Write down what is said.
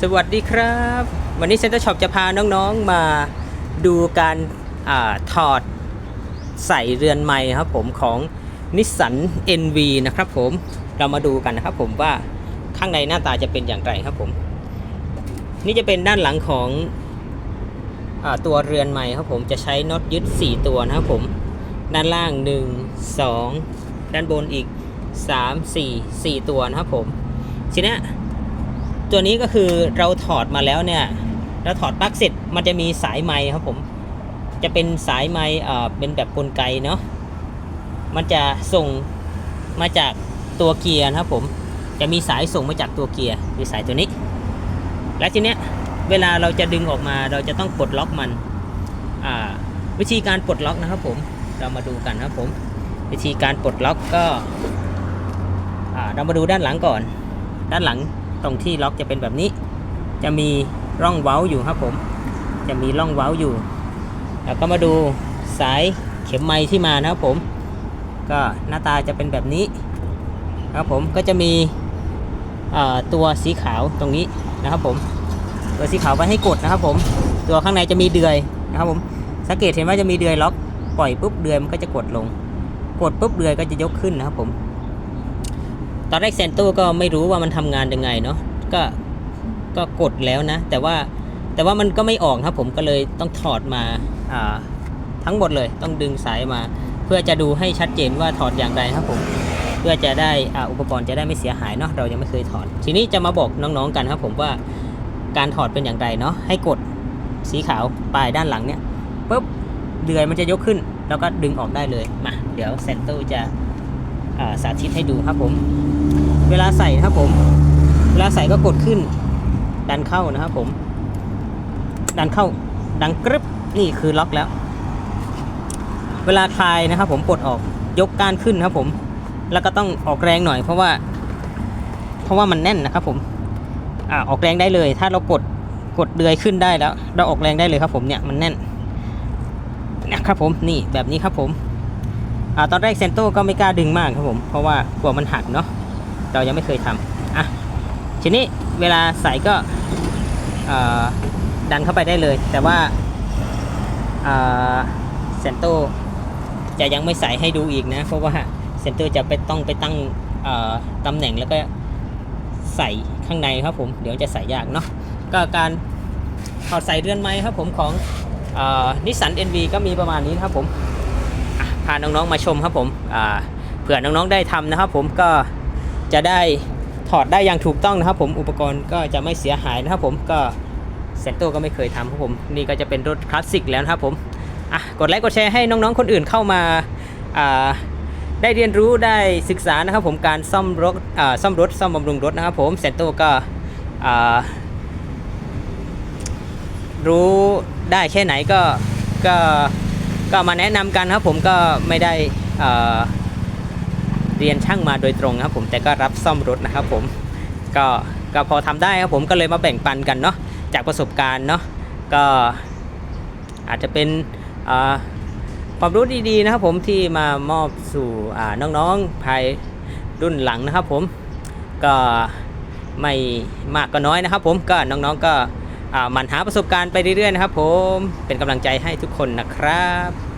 สวัสดีครับ วันนี้เซ็นเตอร์ช็อปจะพาน้องๆมาดูการอาถอดใส่เรือนไม้ครับผมของนิสสัน NV นะครับผมเรามาดูกันนะครับผมว่าข้างในหน้าตาจะเป็นอย่างไรครับผม นี่จะเป็นด้านหลังของอตัวเรือนไม้ครับผมจะใช้น็อตยึด 4 ตัวนะครับผม ด้านล่าง 1 2 ด้านบนอีก 3 4 4 ตัวนะครับผมทีนี้ ตัวนี้ก็คือเราถอดมาแล้วเนี่ยเราถอดปลั๊กเสร็จมันจะมีสายไม้ครับผม จะเป็นสายไม้เอ่อเป็นแบบกลไกเนาะมันจะส่งมาจากตัวเกียร์นะครับผม จะมีสายส่งมาจากตัวเกียร์คือสายตัวนี้ และทีเนี้ยเวลาเราจะดึงออกมาเราจะต้องปลดล็อกมันอ่าวิธีการปลดล็อกนะครับผมเรามาดูกันนะครับผม วิธีการปลดล็อกก็อ่าเรามาดูด้านหลังก่อน ด้านหลัง ตรงที่ล็อกจะเป็นแบบนี้ จะมีร่องเว้าอยู่ครับผม จะมีร่องเว้าอยู่ แล้วก็มาดูสายเข็มไม้ที่มานะครับผม ก็หน้าตาจะเป็นแบบนี้ครับผมก็จะมีตัวสีขาวตรงนี้นะครับผม ตัวสีขาวไว้ให้กดนะครับผม ตัวข้างในจะมีเดือยนะครับผมสังเกตเห็นว่าจะมีเดือยล็อกปล่อยปุ๊บเดือยมันก็จะกดลง กดปุ๊บเดือยก็จะยกขึ้นนะครับผม อนแรกเซนโตก็ไม่รู้ว่ามันทำงานยังไงเนาะก็ก็กดแล้วนะ แต่ว่าแต่ว่ามันก็ไม่ออกครับผมก็เลยต้องถอดมาอ่าทั้งหมดเลยต้องดึงสายมา เพื่อจะดูให้ชัดเจนว่าถอดอย่างไรครับผมเพื่อจะได้อ่าอุปกรณ์จะได้ไม่เสียหายเนาะเรายังไม่เคยถอด ทีนี้จะมาบอกน้องๆกันครับผมว่าการถอดเป็นอย่างไรเนาะให้กดสีขาวปลายด้านหลังเนี่ยปุ๊บเดือยมันจะยกขึ้น แล้วก็ดึงออกได้เลยมาเดี๋ยวเซนโตจะสาธิตให้ดูครับผม วลาใส่นะครับผมเวลาใส่ก็กดขึ้น ดันเข้านะครับผม ดันเข้าดังกรึบนี่คือล็อกแล้ว เวลาคลายนะครับ ผมปลดออกยกก้านขึ้นครับผม แล้วก็ต้องออกแรงหน่อย เพราะว่า เพราะว่ามันแน่นนะครับ ผมอ่าออกแรงได้เลย ถ้าเรากดกดเดือยขึ้นได้แล้ว เราออกแรงได้เลยครับ ผมเนี่ยมันแน่นนะครับผมนี่แบบนี้ครับผมอ่าตอนแรกเซนโตก็ไม่กล้าดึงมากครับผม เพราะว่ากลัวมันหักเนาะ เรายังไม่เคยทำอะทีนี้เวลาใส่ก็ดันเข้าไปได้เลย แต่ว่าเซนโตจะยังไม่ใส่ให้ดูอีกนะ เพราะว่าเซนโตจะไปต้องไปตั้งตำแหน่งแล้วก็ใส่ข้างในครับผมเดี๋ยวจะใส่ยากเนาะก็การถอดใส่เรือนไม้ครับผมของนิสสัน NV ก็มีประมาณนี้ครับผมพาน้องๆมาชมครับผมเผื่อน้องๆได้ทำนะครับผมก็ จะได้ถอดได้อย่างถูกต้องนะครับผมอุปกรณ์ก็จะไม่เสียหายนะครับผมก็เซนโตก็ไม่เคยทำครับผมนี่ก็จะเป็นรถคลาสสิกแล้วนะครับผมอะกดไลค์กดแชร์ให้น้องๆคนอื่นเข้ามาอ่าได้เรียนรู้ได้ศึกษานะครับผมการซ่อมรถอ่าซ่อมรถซ่อมบำรุงรถนะครับผมเซนโตก็อ่ารู้ได้แค่ไหนก็ก็ก็มาแนะนำกันครับผมก็ไม่ได้อ่า รียนช่างมาโดยตรงครับผมแต่ก็รับซ่อมรถนะครับผมก็ก็พอทำได้ครับผมก็เลยมาแบ่งปันกันเนาะจากประสบการณ์เนาะก็อาจจะเป็นความรู้ดีๆนะครับผมที่มามอบสู่น้องๆภายรุ่นหลังนะครับผมก็ไม่มากก็น้อยนะครับผมก็น้องๆก็หมันหาประสบการณ์ไปเรื่อยๆนะครับผมเป็นกำลังใจให้ทุกคนนะครับ